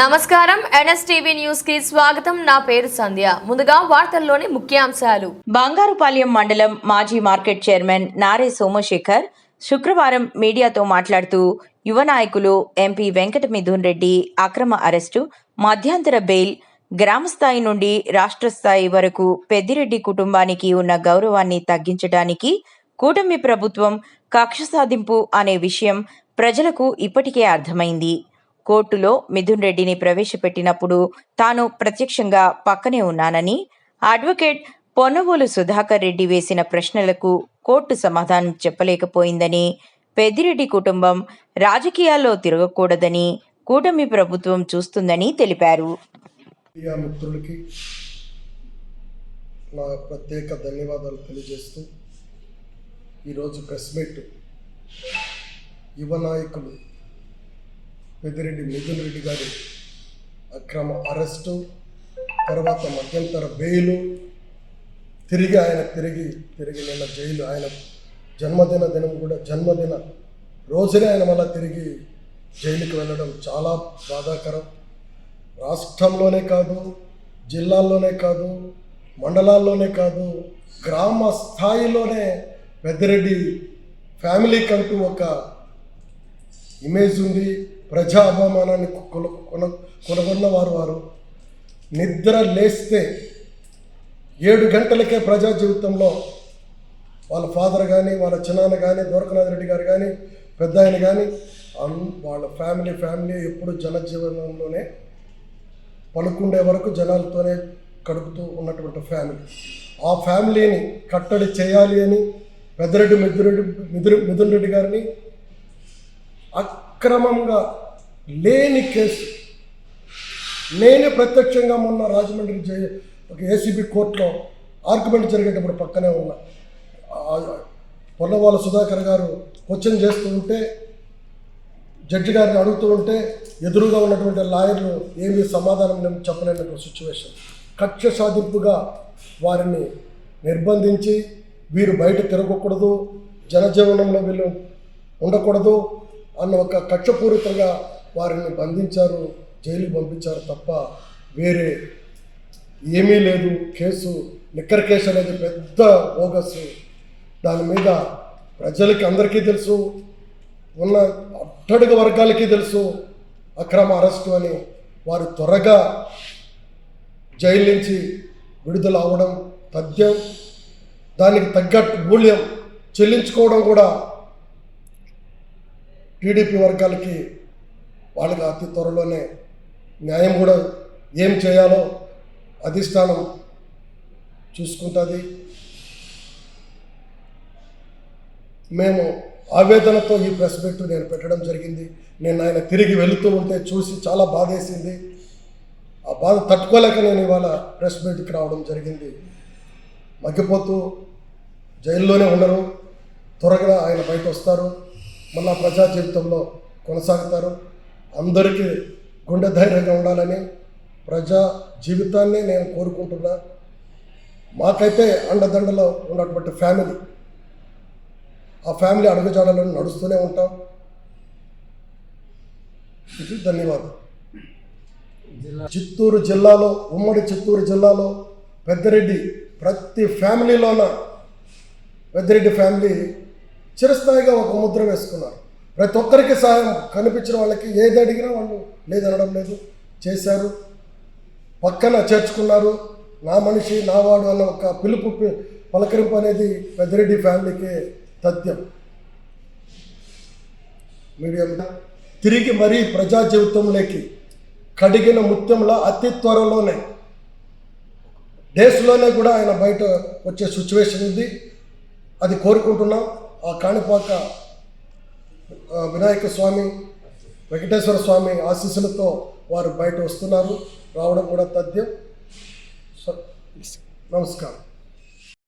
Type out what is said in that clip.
నమస్కారం. ఎన్ఎస్టీవీ న్యూస్కి స్వాగతం. నా పేరు సంధ్య. ముందుగా వార్తల్లోని ముఖ్యాంశాలు. బంగారుపాలెం మండలం మాజీ మార్కెట్ చైర్మన్ నారే సోమశేఖర్ శుక్రవారం మీడియాతో మాట్లాడుతూ యువ నాయకులు ఎంపీ వెంకట మిథున్ రెడ్డి అక్రమ అరెస్టు మధ్యంతర బెయిల్ గ్రామ స్థాయి నుండి రాష్ట్ర స్థాయి వరకు పెద్దిరెడ్డి కుటుంబానికి ఉన్న గౌరవాన్ని తగ్గించడానికి కూటమి ప్రభుత్వం కక్ష సాధింపు అనే విషయం ప్రజలకు ఇప్పటికే అర్థమైంది. కోర్టులో మిథున్ రెడ్డిని ప్రవేశపెట్టినప్పుడు తాను ప్రత్యక్షంగా పక్కనే ఉన్నానని అడ్వకేట్ పొన్నవోలు సుధాకర్ రెడ్డి వేసిన ప్రశ్నలకు కోర్టు సమాధానం చెప్పలేకపోయిందని పెద్దిరెడ్డి కుటుంబం రాజకీయాల్లో తిరగకూడదని కూటమి ప్రభుత్వం చూస్తుందని తెలిపారు. మిత్రులకి నా ప్రత్యేక ధన్యవాదాలు తెలియజేస్తూ ఈరోజు ప్రెస్ మీట్ యువ నాయకులు పెద్దిరెడ్డి మిథున్ రెడ్డి గారి అక్రమ అరెస్టు తర్వాత మధ్యంతర బెయిలు తిరిగి ఆయన తిరిగి తిరిగి నిన్న జైలు ఆయన జన్మదిన దినం కూడా జన్మదిన రోజునే ఆయన మళ్ళీ తిరిగి జైలుకి వెళ్ళడం చాలా బాధాకరం. రాష్ట్రంలోనే కాదు జిల్లాల్లోనే కాదు మండలాల్లోనే కాదు గ్రామ స్థాయిలోనే పెద్దిరెడ్డి ఫ్యామిలీకి అంటూ ఒక ఇమేజ్ ఉంది. ప్రజా అవమానాన్ని కొన కొన కొనగొన్న వారు. వారు నిద్ర లేస్తే ఏడు గంటలకే ప్రజా జీవితంలో వాళ్ళ ఫాదర్ కానీ వాళ్ళ చిన్నాన్న కానీ దొరకనాథ్ రెడ్డి గారు కానీ పెద్ద ఆయన కానీ అన్ వాళ్ళ ఫ్యామిలీ ఫ్యామిలీ ఎప్పుడు జనజీవనంలోనే పలుకుండే వరకు జనాలతోనే గడుపుతూ ఉన్నటువంటి ఫ్యామిలీ. ఆ ఫ్యామిలీని కట్టడి చేయాలి అని పెద్దరెడ్డి మిథురెడ్డి మిదురు మిథున్ రెడ్డి గారిని అక్రమంగా లేని కేసు. నేనే ప్రత్యక్షంగా మొన్న రాజమండ్రి ఒక ఏసీబీ కోర్టులో ఆర్గ్యుమెంట్ జరిగేటప్పుడు పక్కనే ఉన్నా. ఆ- పొన్నవాళ్ళ సుధాకర్ గారు క్వశ్చన్ చేస్తూ ఉంటే జడ్జి గారిని అడుగుతూ ఉంటే ఎదురుగా ఉన్నటువంటి లాయర్లు ఏమీ సమాధానం నేను చెప్పలేనటువంటి సిచ్యువేషన్ కక్ష సాధింపుగా వారిని నిర్బంధించి వీరు బయట తిరగకూడదు జనజీవనంలో వీళ్ళు ఉండకూడదు అన్న ఒక కక్షపూరితంగా వారిని బంధించారు జైలుకి పంపించారు తప్ప వేరే ఏమీ లేదు. కేసు లిక్కర్ కేసు అనేది పెద్ద బోగస్. దాని మీద ప్రజలకి అందరికీ తెలుసు ఉన్న అట్టడుగు వర్గాలకి తెలుసు అక్రమ అరెస్టు అని వారు త్వరగా జైలు నుంచి విడుదల అవడం తథ్యం. దానికి తగ్గట్టు మూల్యం చెల్లించుకోవడం కూడా టీడీపీ వర్గాలకి వాళ్ళకి అతి త్వరలోనే న్యాయం కూడా ఏం చేయాలో అధిష్టానం చూసుకుంటుంది. మేము ఆవేదనతో ఈ ప్రెస్ మీట్ నేను పెట్టడం జరిగింది. నేను ఆయన తిరిగి వెళుతూ ఉంటే చూసి చాలా బాధేసింది. ఆ బాధ తట్టుకోలేక నేను ఇవాళ ప్రెస్ మీట్కి రావడం జరిగింది. మగ్గిపోతూ జైల్లోనే ఉండరు. త్వరగా ఆయన బయట వస్తారు మళ్ళా ప్రజా జీవితంలో కొనసాగుతారు. అందరికీ గుండె ధైర్యంగా ఉండాలని ప్రజా జీవితాన్ని నేను కోరుకుంటున్నా. మాకైతే అండదండలో ఉన్నటువంటి ఫ్యామిలీ ఆ ఫ్యామిలీ అడుగుజాడలో నడుస్తూనే ఉంటాం. ఇది ధన్యవాదాలు చిత్తూరు జిల్లాలో ఉమ్మడి చిత్తూరు జిల్లాలో పెద్దరెడ్డి ప్రతి ఫ్యామిలీలోన పెద్దరెడ్డి ఫ్యామిలీ చిరస్థాయిగా ఒక ముద్ర వేసుకున్నారు. ప్రతి ఒక్కరికి సహాయం కనిపించిన వాళ్ళకి ఏది అడిగినా వాళ్ళు లేదనడం లేదు. చేశారు. పక్కన చేర్చుకున్నారు. నా మనిషి నా వాడు అన్న ఒక పిలుపు పలకరింపు అనేది పెద్దిరెడ్డి ఫ్యామిలీకి తథ్యం. మీడియం తిరిగి మరీ ప్రజా జీవితంలోకి కడిగిన ముత్యంలో అతి త్వరలోనే డేస్లోనే కూడా ఆయన బయట వచ్చే సిచ్యువేషన్ ఉంది. అది కోరుకుంటున్నాం. ఆ కాణిపాక వినాయక స్వామి వెంకటేశ్వర స్వామి ఆశీస్సులతో వారు బయట వస్తున్నారు. రావడం కూడా తథ్యం. నమస్కారం.